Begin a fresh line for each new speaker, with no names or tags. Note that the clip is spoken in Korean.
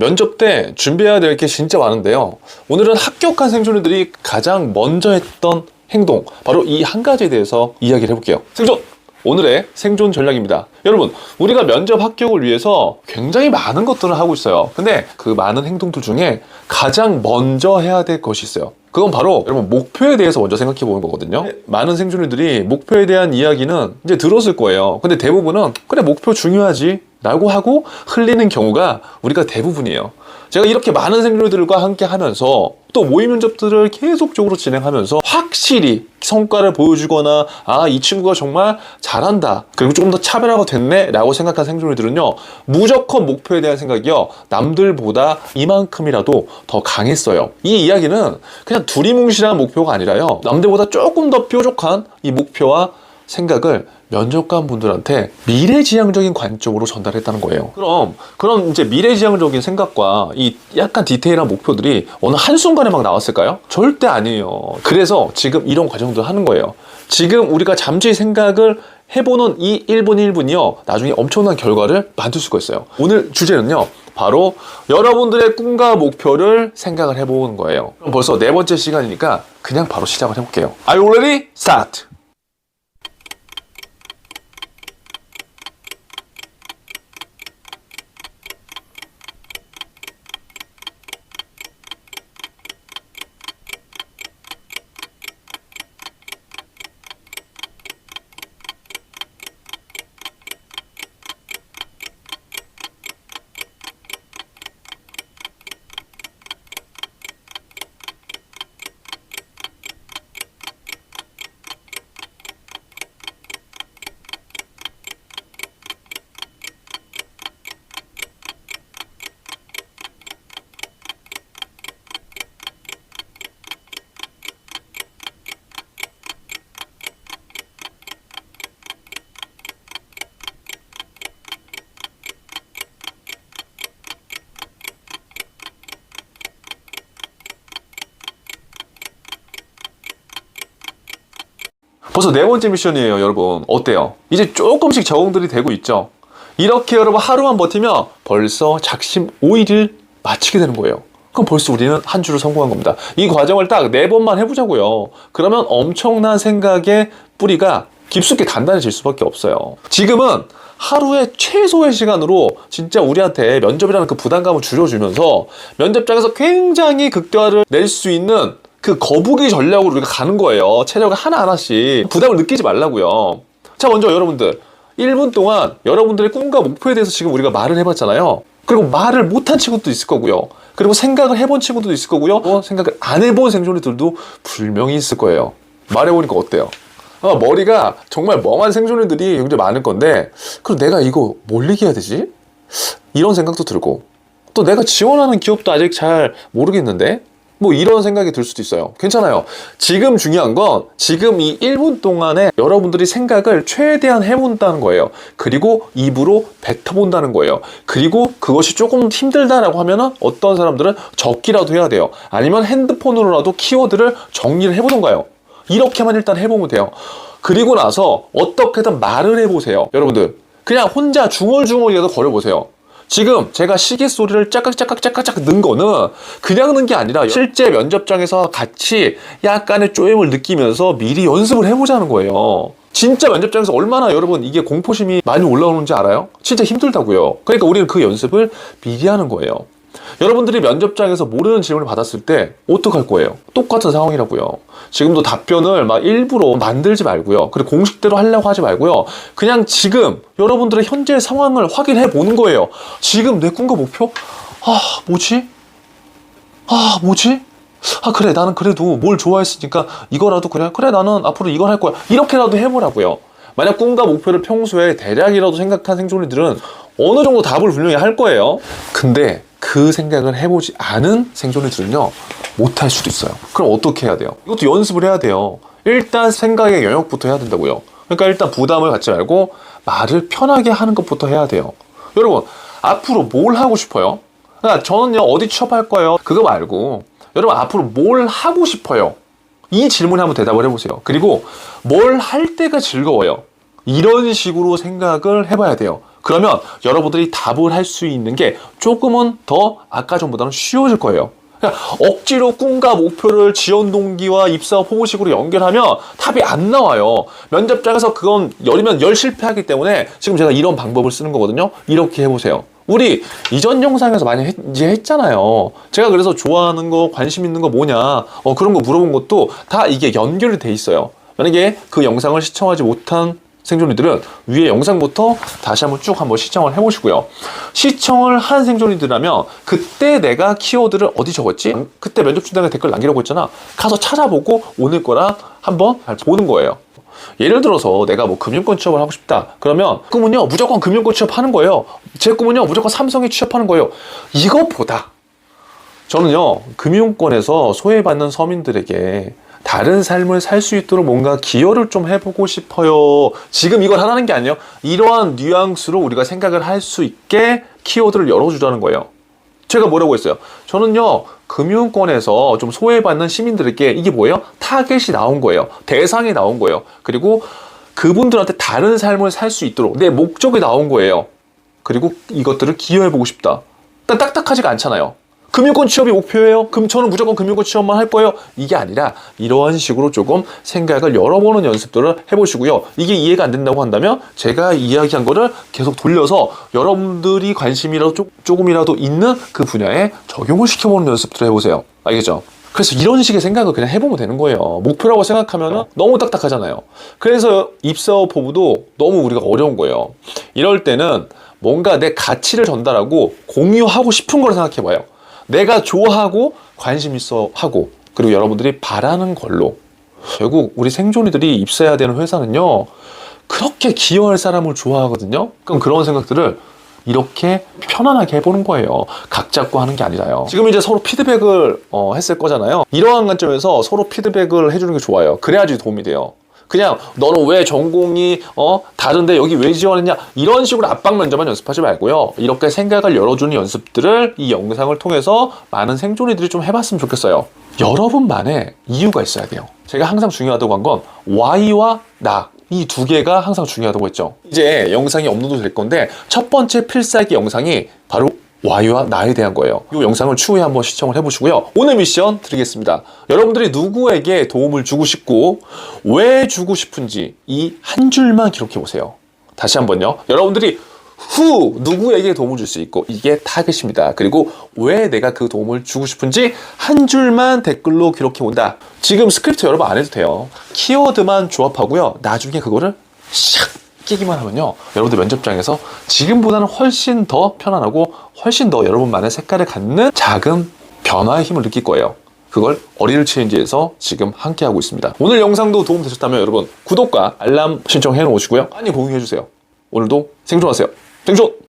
면접 때 준비해야 될 게 진짜 많은데요. 오늘은 합격한 생존이들이 가장 먼저 했던 행동, 바로 이 한 가지에 대해서 이야기를 해볼게요. 생존! 오늘의 생존 전략입니다. 여러분, 우리가 면접 합격을 위해서 굉장히 많은 것들을 하고 있어요. 근데 그 많은 행동들 중에 가장 먼저 해야 될 것이 있어요. 그건 바로 여러분 목표에 대해서 먼저 생각해 보는 거거든요. 많은 생존이들이 목표에 대한 이야기는 이제 들었을 거예요. 근데 대부분은 그래 목표 중요하지 라고 하고 흘리는 경우가 우리가 대부분이에요. 제가 이렇게 많은 생존들과 함께 하면서 또 모의 면접들을 계속적으로 진행하면서 확실히 성과를 보여주거나 아 이 친구가 정말 잘한다 그리고 조금 더 차별화가 됐네 라고 생각한 생존들은요 무조건 목표에 대한 생각이요 남들보다 이만큼이라도 더 강했어요 이 이야기는 그냥 두리뭉실한 목표가 아니라요 남들보다 조금 더 뾰족한 이 목표와 생각을 면접관 분들한테 미래지향적인 관점으로 전달했다는 거예요. 그럼 그런 이제 미래지향적인 생각과 이 약간 디테일한 목표들이 어느 한순간에 막 나왔을까요? 절대 아니에요. 그래서 지금 이런 과정들을 하는 거예요. 지금 우리가 잠시 생각을 해보는 이 1분 1분이요. 나중에 엄청난 결과를 만들 수가 있어요. 오늘 주제는요. 바로 여러분들의 꿈과 목표를 생각을 해보는 거예요. 그럼 벌써 네 번째 시간이니까 그냥 바로 시작을 해볼게요. Are you ready? Start! 벌써 네 번째 미션이에요, 여러분. 어때요? 이제 조금씩 적응들이 되고 있죠? 이렇게 여러분 하루만 버티면 벌써 작심 5일을 마치게 되는 거예요. 그럼 벌써 우리는 한 주를 성공한 겁니다. 이 과정을 딱 네 번만 해보자고요. 그러면 엄청난 생각의 뿌리가 깊숙이 단단해질 수밖에 없어요. 지금은 하루의 최소의 시간으로 진짜 우리한테 면접이라는 그 부담감을 줄여주면서 면접장에서 굉장히 극대화를 낼 수 있는 그 거북이 전략으로 우리가 가는 거예요. 체력을 하나하나씩 부담을 느끼지 말라고요. 자, 먼저 여러분들 1분 동안 여러분들의 꿈과 목표에 대해서 지금 우리가 말을 해봤잖아요. 그리고 말을 못한 친구도 있을 거고요. 그리고 생각을 해본 친구도 있을 거고요. 어, 생각을 안 해본 생존이들도 분명히 있을 거예요. 말해보니까 어때요? 아마 머리가 정말 멍한 생존이들이 굉장히 많을 건데, 그럼 내가 이거 뭘 얘기해야 되지? 이런 생각도 들고, 또 내가 지원하는 기업도 아직 잘 모르겠는데, 뭐 이런 생각이 들 수도 있어요. 괜찮아요. 지금 중요한 건 지금 이 1분 동안에 여러분들이 생각을 최대한 해본다는 거예요. 그리고 입으로 뱉어본다는 거예요. 그리고 그것이 조금 힘들다라고 하면은 어떤 사람들은 적기라도 해야 돼요. 아니면 핸드폰으로라도 키워드를 정리를 해보던가요. 이렇게만 일단 해보면 돼요. 그리고 나서 어떻게든 말을 해보세요. 여러분들. 그냥 혼자 중얼중얼이라도 거려보세요. 지금 제가 시계 소리를 짝깍짝깍 짝깍짝깍 넣은 거는 그냥 넣은 게 아니라 실제 면접장에서 같이 약간의 쪼임을 느끼면서 미리 연습을 해보자는 거예요. 진짜 면접장에서 얼마나 여러분 이게 공포심이 많이 올라오는지 알아요? 진짜 힘들다고요. 그러니까 우리는 그 연습을 미리 하는 거예요. 여러분들이 면접장에서 모르는 질문을 받았을 때 어떡할 거예요? 똑같은 상황이라고요. 지금도 답변을 막 일부러 만들지 말고요. 그리고 공식대로 하려고 하지 말고요. 그냥 지금 여러분들의 현재 상황을 확인해 보는 거예요. 지금 내 꿈과 목표? 아, 뭐지? 아, 뭐지? 아, 그래. 나는 그래도 뭘 좋아했으니까 이거라도 그래. 그래. 나는 앞으로 이걸 할 거야. 이렇게라도 해보라고요. 만약 꿈과 목표를 평소에 대략이라도 생각한 생존이들은 어느 정도 답을 분명히 할 거예요. 근데 그 생각을 해보지 않은 생존이들은요, 못할 수도 있어요. 그럼 어떻게 해야 돼요? 이것도 연습을 해야 돼요. 일단 생각의 영역부터 해야 된다고요. 그러니까 일단 부담을 갖지 말고 말을 편하게 하는 것부터 해야 돼요. 여러분, 앞으로 뭘 하고 싶어요? 그러니까 저는요, 어디 취업할 거예요? 그거 말고, 여러분, 앞으로 뭘 하고 싶어요? 이 질문에 한번 대답을 해보세요. 그리고 뭘 할 때가 즐거워요? 이런 식으로 생각을 해봐야 돼요. 그러면 여러분들이 답을 할 수 있는 게 조금은 더 아까 전보다는 쉬워질 거예요. 그러니까 억지로 꿈과 목표를 지원 동기와 입사 포부식으로 연결하면 답이 안 나와요. 면접장에서 그건 열이면 열 실패하기 때문에 지금 제가 이런 방법을 쓰는 거거든요. 이렇게 해보세요. 우리 이전 영상에서 많이 했, 이제 했잖아요. 제가 그래서 좋아하는 거, 관심 있는 거 뭐냐, 어, 그런 거 물어본 것도 다 이게 연결이 돼 있어요. 만약에 그 영상을 시청하지 못한 생존이들은 위에 영상부터 다시 한번 쭉 한번 시청을 해보시고요. 시청을 한 생존이들라면 그때 내가 키워드를 어디 적었지? 그때 면접 준다는 댓글 남기라고 했잖아. 가서 찾아보고 오늘 거랑 한번 잘 보는 거예요. 예를 들어서 내가 뭐 금융권 취업을 하고 싶다. 그러면 꿈은요 무조건 금융권 취업하는 거예요. 제 꿈은요 무조건 삼성에 취업하는 거예요. 이것보다 저는요 금융권에서 소외받는 서민들에게 다른 삶을 살 수 있도록 뭔가 기여를 좀 해보고 싶어요. 지금 이걸 하라는 게 아니에요. 이러한 뉘앙스로 우리가 생각을 할 수 있게 키워드를 열어주자는 거예요. 제가 뭐라고 했어요? 저는요, 금융권에서 좀 소외받는 시민들에게 이게 뭐예요? 타겟이 나온 거예요. 대상이 나온 거예요. 그리고 그분들한테 다른 삶을 살 수 있도록 내 목적이 나온 거예요. 그리고 이것들을 기여해보고 싶다. 일단 딱딱하지가 않잖아요. 금융권 취업이 목표예요. 그럼 저는 무조건 금융권 취업만 할 거예요. 이게 아니라 이러한 식으로 조금 생각을 열어보는 연습들을 해보시고요. 이게 이해가 안 된다고 한다면 제가 이야기한 거를 계속 돌려서 여러분들이 관심이라도 조, 조금이라도 있는 그 분야에 적용을 시켜보는 연습들을 해보세요. 알겠죠? 그래서 이런 식의 생각을 그냥 해보면 되는 거예요. 목표라고 생각하면 너무 딱딱하잖아요. 그래서 입사업 포부도 너무 우리가 어려운 거예요. 이럴 때는 뭔가 내 가치를 전달하고 공유하고 싶은 걸 생각해봐요. 내가 좋아하고 관심 있어 하고 그리고 여러분들이 바라는 걸로 결국 우리 생존이들이 입사해야 되는 회사는요 그렇게 기여할 사람을 좋아하거든요. 그럼 그런 생각들을 이렇게 편안하게 해보는 거예요. 각 잡고 하는 게 아니라요. 지금 이제 서로 피드백을 어, 했을 거잖아요. 이러한 관점에서 서로 피드백을 해주는 게 좋아요. 그래야지 도움이 돼요 그냥 너는 왜 전공이 어 다른데 여기 왜 지원했냐? 이런 식으로 압박 면접만 연습하지 말고요. 이렇게 생각을 열어주는 연습들을 이 영상을 통해서 많은 생존이들이 좀 해봤으면 좋겠어요. 여러분만의 이유가 있어야 돼요. 제가 항상 중요하다고 한 건 Y와 나. 이 두 개가 항상 중요하다고 했죠. 이제 영상이 업로드 될 건데 첫 번째 필살기 영상이 바로 Y와 나에 대한 거예요. 이 영상을 추후에 한번 시청을 해보시고요. 오늘 미션 드리겠습니다. 여러분들이 누구에게 도움을 주고 싶고 왜 주고 싶은지 이 한 줄만 기록해 보세요. 다시 한번요. 여러분들이 후 누구에게 도움을 줄 수 있고 이게 타겟입니다. 그리고 왜 내가 그 도움을 주고 싶은지 한 줄만 댓글로 기록해 온다. 지금 스크립트 여러분 안 해도 돼요. 키워드만 조합하고요. 나중에 그거를 샥 끼기만 하면요. 여러분들 면접장에서 지금보다는 훨씬 더 편안하고 훨씬 더 여러분만의 색깔을 갖는 작은 변화의 힘을 느낄 거예요. 그걸 어리를 체인지에서 지금 함께 하고 있습니다. 오늘 영상도 도움 되셨다면 여러분 구독과 알람 신청해 놓으시고요. 많이 공유해 주세요. 오늘도 생존하세요. 생존!